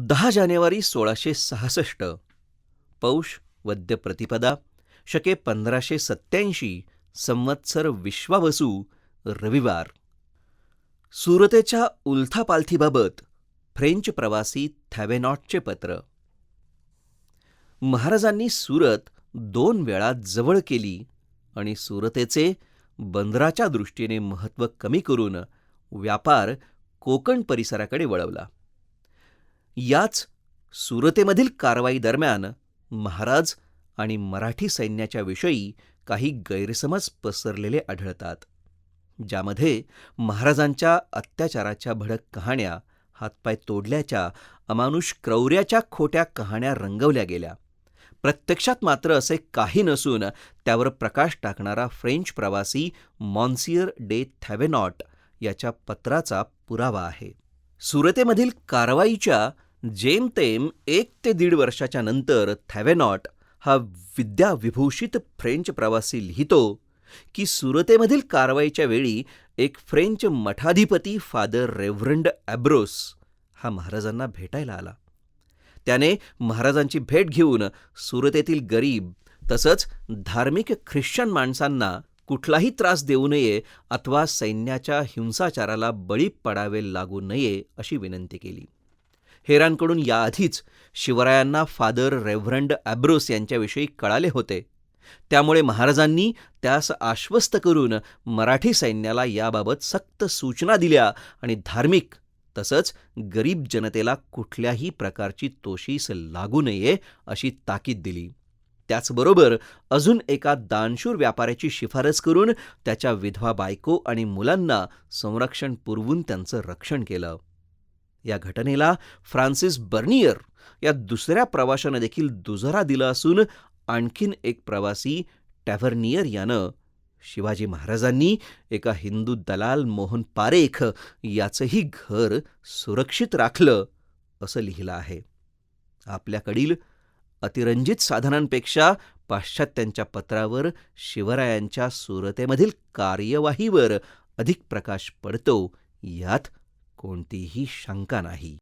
दहा जानेवारी सोळाशे सहासष्ट. पौष वद्य प्रतिपदा शके पंधराशे सत्याऐंशी संवत्सर विश्वावसू रविवार. सुरतेच्या उलथापालथीबाबत फ्रेंच प्रवासी थॅवेनॉटचे पत्र. महाराजांनी सुरत दोन वेळा जवळ केली आणि सुरतेचे बंदराच्या दृष्टीने महत्त्व कमी करून व्यापार कोकण परिसराकडे वळवला. याच सुरतेमधील कारवाई दरम्यान महाराज आणि मराठी सैन्याच्या विषयी काही गैरसमज पसरलेले आढळतात ज्यामध्ये महाराजांच्या अत्याचाराच्या भडक कहाण्या हातपाय तोडल्याच्या अमानुष क्रौर्याच्या खोट्या कहाण्या रंगवल्या गेल्या. प्रत्यक्षात मात्र असे काही नसून त्यावर प्रकाश टाकणारा फ्रेंच प्रवासी मॉन्सियर डे थॅवेनॉट याच्या पत्राचा पुरावा आहे. सुरतेमधील कारवाईच्या जेमतेम एक ते दीड वर्षाच्या नंतर थॅवेनॉट हा विद्याविभूषित फ्रेंच प्रवासी लिहितो की सुरतेमधील कारवाईच्या वेळी एक फ्रेंच मठाधिपती फादर रेव्हरंड ॲब्रोस हा महाराजांना भेटायला आला. त्याने महाराजांची भेट घेऊन सुरतेतील गरीब तसंच धार्मिक ख्रिश्चन माणसांना कुठलाही त्रास देऊ नये अथवा सैन्याच्या हिंसाचाराला बळी पडावे लागू नये अशी विनंती केली. हेरांकडून याआधीच शिवरायांना फादर रेव्हरंड ॲब्रोस यांच्याविषयी कळाले होते. त्यामुळे महाराजांनी त्यास आश्वस्त करून मराठी सैन्याला याबाबत सक्त सूचना दिल्या आणि धार्मिक तसंच गरीब जनतेला कुठल्याही प्रकारची तोशीस लागू नये अशी ताकीद दिली. त्याचबरोबर अजून एका दानशूर व्यापाऱ्याची शिफारस करून त्याच्या विधवा बायको आणि मुलांना संरक्षण पुरवून त्यांचं रक्षण केलं. या घटनेला फ्रान्सिस बर्नियर या दुसऱ्या प्रवाशानं देखील दुजरा दिला असून आणखीन एक प्रवासी टॅव्हर्नियर यानं शिवाजी महाराजांनी एका हिंदू दलाल मोहन पारेख याचंही घर सुरक्षित राखलं असं लिहिलं आहे. आपल्याकडील अतिरंजित साधनांपेक्षा पाश्चात्यांच्या पत्रावर शिवरायांच्या सुरतेमधील कार्यवाहीवर अधिक प्रकाश पडतो यात कोणतीही शंका नाही.